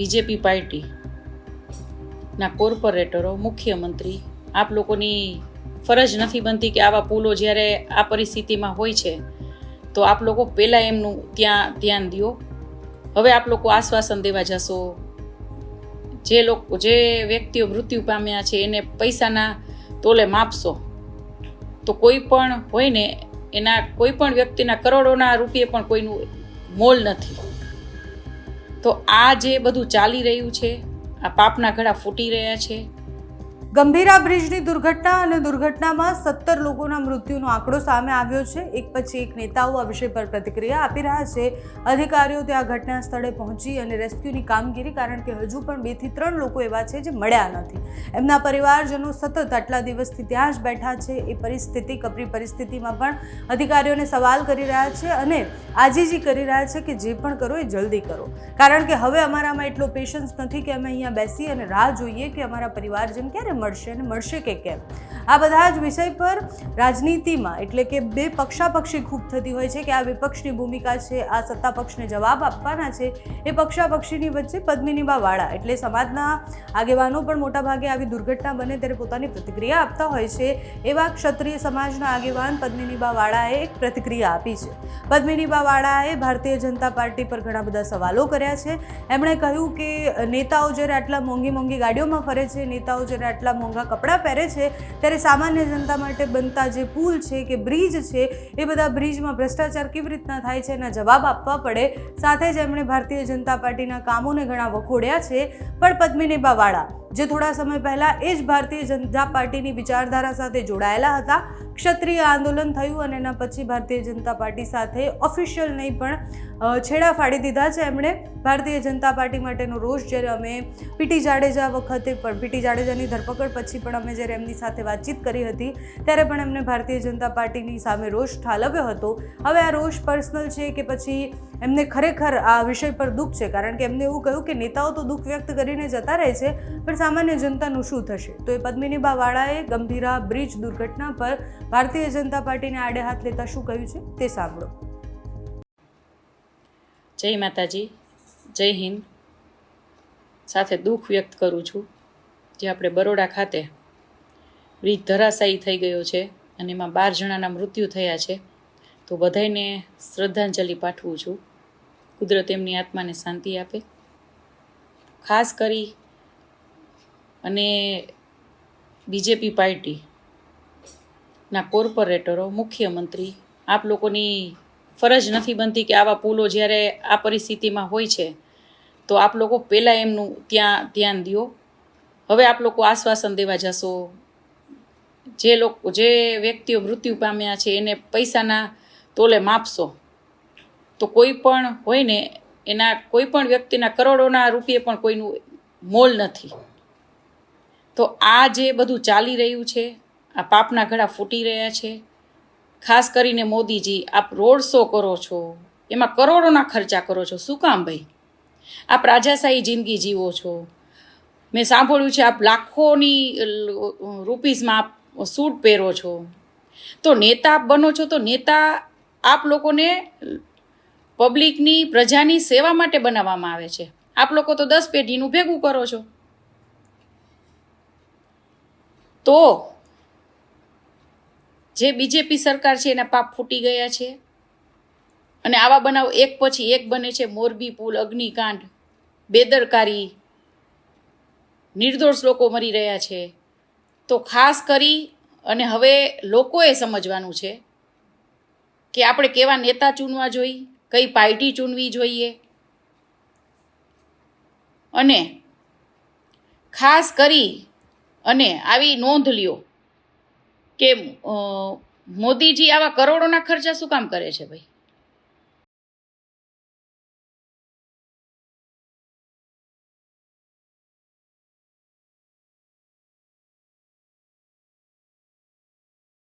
BJP પાર્ટીના કોર્પોરેટરો, મુખ્યમંત્રી, આપ લોકોની ફરજ નથી બનતી કે આવા પુલો જ્યારે આ પરિસ્થિતિમાં હોય છે, તો આપ લોકો પહેલાં એમનું ત્યાં ધ્યાન દો. હવે આપ લોકો આશ્વાસન દેવા જશો. જે લોકો, જે વ્યક્તિઓ મૃત્યુ પામ્યા છે, એને પૈસાના તોલે માપશો. તો કોઈ પણ હોય ને, એના કોઈ પણ વ્યક્તિના કરોડોના રૂપિયે પણ કોઈનું મોલ નથી. તો આ જે બધું ચાલી રહ્યું છે આ પાપના ઘડા ફૂટી રહ્યા છે ગંભીરા બ્રિજની દુર્ઘટના અને દુર્ઘટનામાં સત્તર લોકોના મૃત્યુનો આંકડો સામે આવ્યો છે. એક પછી એક નેતાઓ આ વિષય પર પ્રતિક્રિયા આપી રહ્યા છે. અધિકારીઓ ત્યાં ઘટના સ્થળે પહોંચી અને રેસ્ક્યુની કામગીરી કારણ કે હજુ પણ બેથી ત્રણ લોકો એવા છે જે મળ્યા નથી. એમના પરિવારજનો સતત આટલા દિવસથી ત્યાં જ બેઠા છે. એ પરિસ્થિતિ, કપરી પરિસ્થિતિમાં પણ અધિકારીઓને સવાલ કરી રહ્યા છે અને આજીજી કરી રહ્યા છે કે જે પણ કરો એ જલ્દી કરો. કારણ કે હવે અમારામાં એટલો પેશન્સ નથી કે અમે અહીંયા બેસી અને રાહ જોઈએ કે અમારા પરિવારજન ક્યારે મળશે અને મળશે કે કેમ? આ બધા જ વિષય પર રાજનીતિમાં એટલે કે બે પક્ષાપક્ષી ખૂબ થતી હોય છે કે આ વિપક્ષની ભૂમિકા છે, આ સત્તા પક્ષને જવાબ આપવાના છે, એ પક્ષાપક્ષીની વચ્ચે પદ્મિનીબા વાળા એટલે સમાજના આગેવાનો પણ મોટાભાગે આવી દુર્ઘટના બને ત્યારે પોતાની પ્રતિક્રિયા આપતા હોય છે. એવા ક્ષત્રિય સમાજના આગેવાન પદ્મિનીબા વાળાએ એક પ્રતિક્રિયા આપી છે. પદ્મિનીબા વાળાએ ભારતીય જનતા પાર્ટી પર ઘણા બધા સવાલો કર્યા છે. એમણે કહ્યું કે નેતાઓ જ્યારે આટલા મોંઘી મોંઘી ગાડીઓમાં ફરે છે, નેતાઓ જ્યારે આટલા મોંઘા કપડાં પહેરે છે, ત્યારે સામાન્ય જનતા માટે બનતા જે પુલ છે કે બ્રિજ છે, એ બધા બ્રિજમાં ભ્રષ્ટાચાર કેવી રીતના થાય છે એના જવાબ આપવા પડે. સાથે જ એમણે ભારતીય જનતા પાર્ટીના કામોને ઘણા વખોડ્યા છે, પણ પદ્મિનીબા વાળા જે થોડા સમય પહેલાં એ જ ભારતીય જનતા પાર્ટીની વિચારધારા સાથે જોડાયેલા હતા. ક્ષત્રિય આંદોલન થયું અને એના પછી ભારતીય જનતા પાર્ટી સાથે ઓફિશિયલ નહીં પણ છેડા ફાડી દીધા છે. એમણે ભારતીય જનતા પાર્ટી માટેનો રોષ જ્યારે અમે પીટી જાડેજા વખતે પણ પીટી જાડેજાની ધરપકડ પછી પણ અમે જ્યારે એમની સાથે વાતચીત કરી હતી, ત્યારે પણ એમને ભારતીય જનતા પાર્ટીની સામે રોષ ઠાલવ્યો હતો. હવે આ રોષ પર્સનલ છે કે પછી એમને ખરેખર આ વિષય પર દુઃખ છે? કારણ કે એમને એવું કહ્યું કે નેતાઓ તો દુઃખ વ્યક્ત કરીને જતા રહે છે, પણ સામાન્ય જનતાનું શું થશે? તો એ પદ્મિનીબા વાળાએ ગંભીરા બ્રિજ દુર્ઘટના પર ભારતીય જનતા પાર્ટીને આડે હાથ લેતા શું કહ્યું છે તે સાંભળો. જય માતાજી, જય હિન્દ. સાથે દુઃખ વ્યક્ત કરું છું જે આપણે બરોડા ખાતે બ્રિજ ધરાશાયી થઈ ગયો છે અને એમાં બાર જણાના મૃત્યુ થયા છે, તો બધાયને શ્રદ્ધાંજલિ પાઠવું છું. કુદરત એમની આત્માને શાંતિ આપે. ખાસ કરી અને બીજેપી પાર્ટીના કોર્પોરેટરો, મુખ્યમંત્રી, આપ લોકોની ફરજ નથી બનતી કે આવા પુલો જ્યારે આ પરિસ્થિતિમાં હોય છે, તો આપ લોકો પહેલાં એમનું ત્યાં ધ્યાન દો હવે આપ લોકો આશ્વાસન દેવા જશો. જે લોકો, જે વ્યક્તિઓ મૃત્યુ પામ્યા છે એને પૈસાના તોલે માપશો. તો કોઈ પણ હોય ને એના કોઈ પણ વ્યક્તિના કરોડોના રૂપિયે પણ કોઈનું મોલ નથી. તો આ જે બધું ચાલી રહ્યું છે, આ પાપના ઘડા ફૂટી રહ્યા છે, ખાસ કરીને મોદીજી, આપ રોડ શો કરો છો, એમાં કરોડોના ખર્ચા કરો છો. શું કામ ભાઈ? આપ રાજાશાહી જિંદગી જીવો છો. મેં સાંભળ્યું છે, આપ લાખોની રૂપીસમાં આપ સૂટ પહેરો છો. તો નેતા આપ બનો છો, તો નેતા આપ લોકોને પબ્લિકની પ્રજાની સેવા માટે બનાવવામાં આવે છે. આપ લોકો તો દસ પેઢીનું ભેગું કરો છો. તો જે બીજેપી સરકાર છે, એના પાપ ફૂટી ગયા છે. અને આવા બનાવ એક પછી એક બને છે, મોરબી, પુલ, અગ્નિકાંડ, બેદરકારી, નિર્દોષ લોકો મરી રહ્યા છે. તો ખાસ કરી અને હવે લોકોએ સમજવાનું છે કે આપણે કેવા નેતા ચૂનવા જોઈએ, કઈ પાર્ટી ચૂનવી જોઈએ. અને ખાસ કરી અને આવી નોંધ લ્યો કે મોદીજી આવા કરોડોના ખર્ચા શું કામ કરે છે ભાઈ?